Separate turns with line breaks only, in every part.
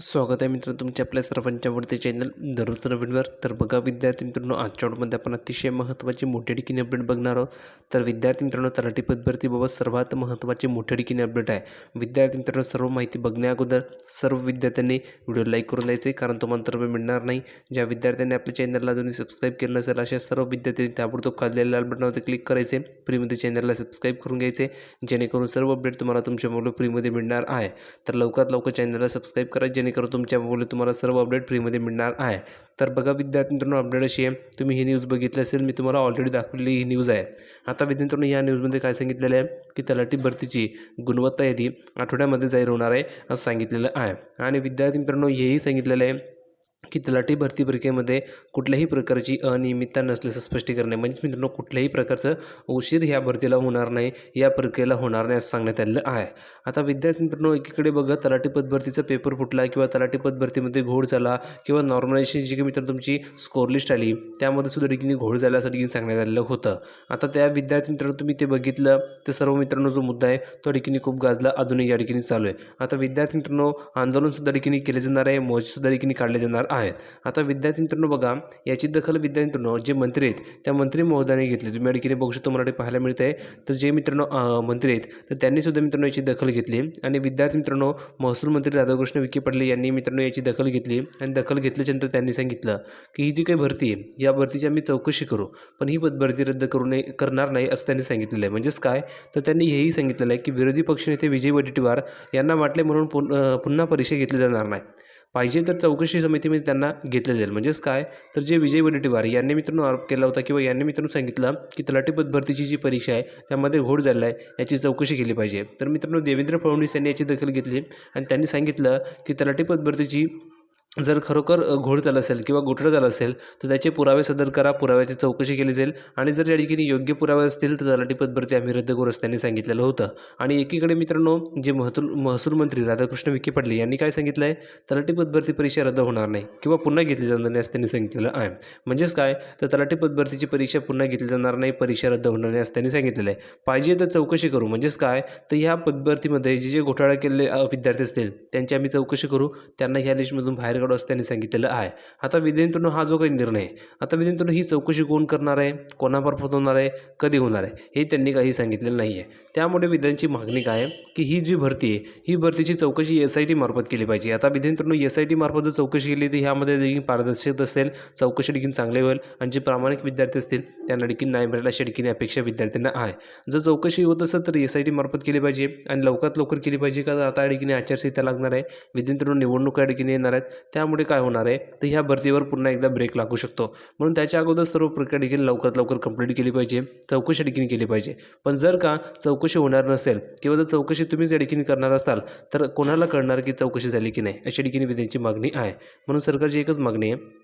स्वागत आहे मित्र तुमच्या आपल्या सर्वांच्या आवडते चॅनल दररोज नवीनवर. तर बघा विद्यार्थी मित्रांनो आजच्या ऑडमध्ये आपण अतिशय महत्त्वाची मोठ्या अपडेट बघणार आहोत. तर विद्यार्थी मित्रांनो तलाठी पदभरतीबाबत सर्वात महत्त्वाची मोठ्या अपडेट आहे. विद्यार्थी मित्रांनो सर्व माहिती बघण्या अगोदर सर्व विद्यार्थ्यांनी व्हिडिओ लाईक करून द्यायचे कारण तो मंतव्य मिळणार नाही. ज्या विद्यार्थ्यांनी आपल्या चॅनलला अजूनही सबस्क्राईब केलं नसेल अशा सर्व विद्यार्थ्यांनी ताबडतोब खाल्लेल्या लाल बटनावरती क्लिक करायचे फ्रीमध्ये चॅनलला सबस्क्राईब करून घ्यायचे जेणेकरून सर्व अपडेट तुम्हाला तुमच्या मोबाईल फ्रीमध्ये मिळणार आहे. तर लवकरात लवकर चॅनलला सबस्क्राईब करा जेणेकरून तुमच्या मोबाईल तुम्हाला सर्व अपडेट फ्रीमध्ये मिळणार आहे. तर बघा विद्यार्थी मित्रांनो अपडेट अशी आहे तुम्ही ही न्यूज बघितली असेल मी तुम्हाला ऑलरेडी दाखवलेली ही न्यूज आहे. आता विद्यार्थ्यांनो या न्यूजमध्ये काय सांगितलेलं आहे? की तलाठी भरतीची गुणवत्ता यादी आठवड्यामध्ये जाहीर होणार आहे असं सांगितलेलं आहे. आणि विद्यार्थी मित्रांनो हेही सांगितलेलं आहे की तलाठी भरती प्रक्रियेमध्ये कुठल्याही प्रकारची अनियमितता नसल्याचं स्पष्टीकरण आहे. म्हणजेच मित्रांनो कुठल्याही प्रकारचं उशीर ह्या भरतीला होणार नाही या प्रक्रियेला होणार नाही असं सांगण्यात आलेलं आहे. आता विद्यार्थी मित्रांनो एकीकडे बघा तलाठी पदभरतीचा पेपर फुटला किंवा तलाठी पदभरतीमध्ये घोळ झाला किंवा नॉर्मलायझेशन जी काही मित्रांनो तुमची स्कोर लिस्ट आली त्यामध्ये सुद्धा देखील घोळ झाल्यासाठी सांगण्यात आलेलं होतं. आता त्या विद्यार्थी मित्रांनो तुम्ही ते बघितलं तर सर्व मित्रांनो जो मुद्दा आहे तो ठिकाणी खूप गाजला अजूनही या ठिकाणी चालू आहे. आता विद्यार्थी मित्रांनो आंदोलनसुद्धा ठिकाणी केले जाणार आहे मोजसुद्धा ठिकाणी काढले जाणार. आहेत. आता विद्यार्थी मित्रांनो बघा याची दखल विद्यार्थी मित्रांनो जे मंत्री आहेत त्या मंत्री महोदयाने घेतली तुम्ही अडकीने बघू शकतो मराठी पाहायला मिळत आहे तर जे मित्रांनो मंत्री आहेत तर त्यांनी सुद्धा मित्रांनो याची दखल घेतली. आणि विद्यार्थी मित्रांनो महसूल मंत्री राधाकृष्ण विखे पाटील यांनी मित्रांनो याची दखल घेतली. आणि दखल घेतल्याच्यानंतर त्यांनी सांगितलं की ही जी काही भरती आहे या भरतीची आम्ही चौकशी करू. पण ही पद भरती रद्द करू नये करणार नाही असं त्यांनी सांगितलेलं आहे. म्हणजेच काय? तर त्यांनी हेही सांगितलेलं आहे की विरोधी पक्षनेते विजय वडेट्टीवार यांना वाटले म्हणून पुन्हा परीक्षा घेतली जाणार नाही. पाहिजे तर चौकशी समितीमध्ये त्यांना घेतलं जाईल. म्हणजेच काय? तर जे विजय वडेट्टीवार यांनी मित्रांनो आरोप केला होता किंवा यांनी मित्रांनो सांगितलं की तलाठीपद भरतीची जी परीक्षा आहे त्यामध्ये घोड झाला आहे याची चौकशी केली पाहिजे. तर मित्रांनो देवेंद्र फडणवीस यांनी याची दखल घेतली आणि त्यांनी सांगितलं की तलाठीपद भरतीची जर खरोखर घोळ झाला असेल किंवा घोटाळा झाला असेल तर त्याचे पुरावे सदर करा पुराव्याची चौकशी केली जाईल आणि जर या ठिकाणी योग्य पुरावे असतील तर तलाठी पदभरती आम्ही रद्द करू असं त्यांनी सांगितलेलं होतं. आणि एकीकडे मित्रांनो जे महतूल महसूल मंत्री राधाकृष्ण विखे पाटील यांनी काय सांगितलं आहे तलाठी पदभरती परीक्षा रद्द होणार नाही किंवा पुन्हा घेतली जाणार नाही असं त्यांनी सांगितलेलं आहे. म्हणजेच काय? तर तलाठी पदभरतीची परीक्षा पुन्हा घेतली जाणार नाही परीक्षा रद्द होणार नाही असं त्यांनी सांगितलेलं आहे. पाहिजे तर चौकशी करू. म्हणजेच काय? तर ह्या पदभरतीमध्ये जे जे घोटाळा केलेले विद्यार्थी असतील त्यांची आम्ही चौकशी करू. त्यांना ह्या लिस्टमधून बाहेर काढू असं त्यांनी सांगितलेलं आहे. आता विद्यार्थ्यांनो हा जो काही निर्णय आता विद्यार्थ्यांनो ही चौकशी कोण करणार आहे? कोणामार्फत होणार आहे? कधी होणार आहे? हे त्यांनी काही सांगितलेलं नाही आहे. त्यामुळे विद्यार्थ्यांची मागणी काय आहे? की ही जी भरती आहे ही भरतीची चौकशी एस आय टी मार्फत केली पाहिजे. आता विद्यार्थ्यांनो एस आय टी मार्फत जर चौकशी केली तर ह्यामध्ये देखील पारदर्शक असेल चौकशी देखील चांगली होईल आणि जे प्रामाणिक विद्यार्थी असतील त्यांना देखील न्याय मिळेल अशी देखील अपेक्षा विद्यार्थ्यांना आहे. जर चौकशी होत असेल तर एस आय टी मार्फत केली पाहिजे आणि लवकरात लवकर केली पाहिजे का? आता अडकीने आचारसंहिता लागणार आहे. विद्यार्थ्यांनो निवडणुका अडकीने येणार आहेत. त्यामुळे काय होणार आहे? तर ह्या भरतीवर पुन्हा एकदा ब्रेक लागू शकतो. म्हणून त्याच्या अगोदर सर्व प्रक्रिया देखील लवकरात लवकर कंप्लीट केली पाहिजे. चौकशी देखील केली पाहिजे. पण जर का चौकशी होणार नसेल किंवा जर चौकशी तुम्हीच या ठिकाणी करणार असाल तर कोणाला कळणार की चौकशी झाली की नाही? अशा ठिकाणी विद्यार्थ्यांची मागणी आहे. म्हणून सरकारची एकच मागणी आहे.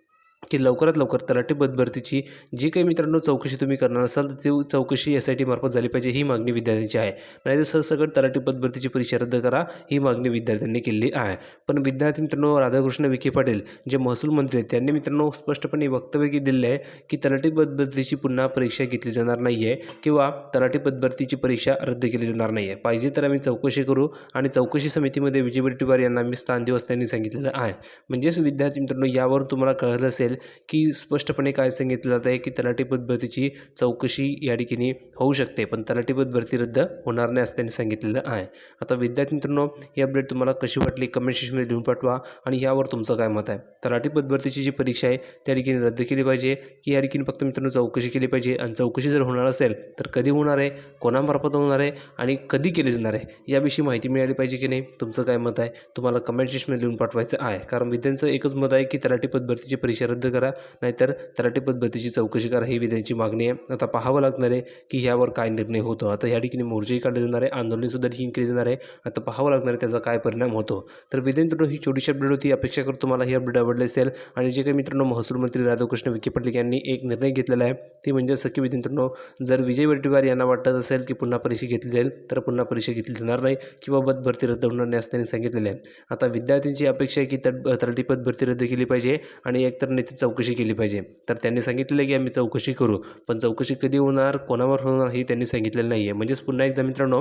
की लवकरात लवकर तलाठी पदभरतीची जी काही मित्रांनो चौकशी तुम्ही करणार असाल तर ती चौकशी एस आय टी मार्फत झाली पाहिजे ही मागणी विद्यार्थ्यांची आहे. नाहीतर सरसकट तलाठी पदभरतीची परीक्षा रद्द करा ही मागणी विद्यार्थ्यांनी केली आहे. पण विद्यार्थी मित्रांनो राधाकृष्ण विखे पाटील जे महसूल मंत्री आहेत त्यांनी मित्रांनो स्पष्टपणे वक्तव्य की दिले आहे की तलाठी पदभरतीची पुन्हा परीक्षा घेतली जाणार नाही आहे किंवा तलाठी पदभरतीची परीक्षा रद्द केली जाणार नाही आहे पाहिजे तर आम्ही चौकशी करू आणि चौकशी समितीमध्ये विजय वडेट्टीवार यांना आम्ही स्थान दिवस त्यांनी सांगितलेलं आहे. म्हणजेच विद्यार्थी मित्रांनो यावर तुम्हाला कळलं असेल की स्पष्टपणे काय सांगितलं जात आहे की तलाठी पदभरतीची चौकशी या ठिकाणी होऊ शकते पण तलाठी पदभरती रद्द होणार नाही असं त्यांनी सांगितलेलं आहे. आता विद्यार्थी मित्रांनो ही अपडेट तुम्हाला कशी वाटली कमेंट सेक्शनमध्ये लिहून पाठवा आणि यावर तुमचं काय मत आहे? तलाठी पदभरतीची जी परीक्षा आहे त्या ठिकाणी रद्द केली पाहिजे की या ठिकाणी फक्त मित्रांनो चौकशी केली पाहिजे? आणि चौकशी जर होणार असेल तर कधी होणार आहे? कोणामार्फत होणार आहे? आणि कधी केली जाणार आहे? याविषयी माहिती मिळाली पाहिजे की नाही? तुमचं काय मत आहे? तुम्हाला कमेंट सेक्शनमध्ये लिहून पाठवायचं आहे. कारण विद्यांचं एकच मत आहे की तलाठी पदभरतीची परीक्षा रद्द करा. नाहीतर तलाठी पद्धतीची चौकशी करा. ही विद्यांची मागणी आहे. आता पाहावं लागणार आहे की ह्यावर काय निर्णय होतो. आता या ठिकाणी मोर्चाही काढले जाणार आहे. आंदोलनसुद्धा ठीक केली जाणार आहे. आता पाहावं लागणार आहे त्याचा काय परिणाम होतो. तर विद्यार्थ्यांनो ही छोटीशी अपडेट होती. अपेक्षा करतो तुम्हाला ही अपडेट आवडली असेल. आणि जे काही मित्रांनो महसूल मंत्री राधाकृष्ण विखे पाटील यांनी एक निर्णय घेतलेला आहे ती म्हणजे सखी की विद्यार्थ्यांनो जर विजय वडेट्टीवार यांना वाटत असेल की पुन्हा परीक्षा घेतली जाईल तर पुन्हा परीक्षा घेतली जाणार नाही किंवा पद भरती रद्द होणार नाही असं त्यांनी सांगितलेलं आहे. आता विद्यार्थ्यांची अपेक्षा आहे की तट तलाठी पद भरती रद्द केली पाहिजे. आणि एकतर ती चौकशी केली पाहिजे. तर त्यांनी सांगितलेलं आहे की आम्ही चौकशी करू पण चौकशी कधी होणार कोणावर होणार हे त्यांनी सांगितलेलं नाही आहे म्हणजेच पुन्हा एकदा मित्रांनो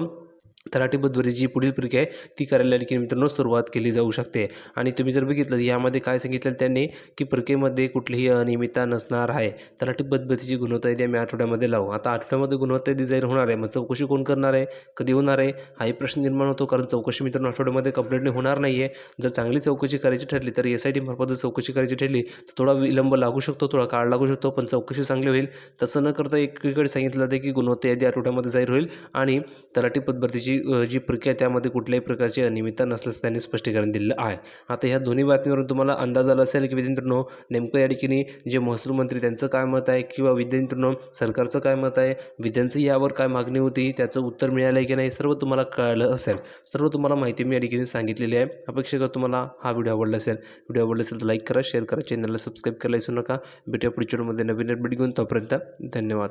तलाठी पदभरतीची जी पुढील प्रक्रिया आहे ती करायला देखील मित्रांनो सुरुवात केली जाऊ शकते. आणि तुम्ही जर बघितलं यामध्ये काय सांगितलं त्यांनी की प्रक्रियेमध्ये कुठलीही अनियमितता नसणार आहे. तलाठी पद्धतीची गुणवत्ता यादी आम्ही आठवड्यामध्ये लावू. आता आठवड्यामध्ये गुणवत्ता यादी जाहीर होणार आहे. मग चौकशी कोण करणार आहे? कधी होणार आहे? हाही प्रश्न निर्माण होतो कारण चौकशी मित्रांनो आठवड्यामध्ये कंप्लीटली होणार नाही आहे जर चांगली चौकशी करायची ठरली तर एस आय टी मार्फत जर चौकशी करायची ठरली तर थोडा विलंब लागू शकतो थोडा काळ लागू शकतो पण चौकशी चांगली होईल. तसं न करता एकीकडे सांगितलं जाते की गुणवत्ता यादी आठवड्यामध्ये जाहीर होईल. आणि तलाठी पदभरतीची जी जी प्रक्रिया त्यामध्ये कुठल्याही प्रकारची अनियमितता नसल्याचं त्यांनी स्पष्टीकरण दिलेलं आहे. आता ह्या दोन्ही बातमीवरून तुम्हाला अंदाज आला असेल की विद्यार्थ्यांनो नेमकं या ठिकाणी जे महसूल मंत्री त्यांचं काय मत आहे किंवा विद्यार्थ्यांनो सरकारचं काय मत आहे विद्यांचं यावर काय मागणी होती त्याचं उत्तर मिळालं आहे की नाही सर्व तुम्हाला कळलं असेल. सर्व तुम्हाला माहिती मी या ठिकाणी सांगितलेली आहे. अपेक्षा करतो तुम्हाला हा व्हिडिओ आवडला असेल व्हिडिओ आवडला असेल तर लाईक करा शेअर करा चॅनलला सबस्क्राईब करायला विसरू नका. भेटूया पुढच्या व्हिडिओमध्ये नवीन अपडेट घेऊन. तोपर्यंत धन्यवाद.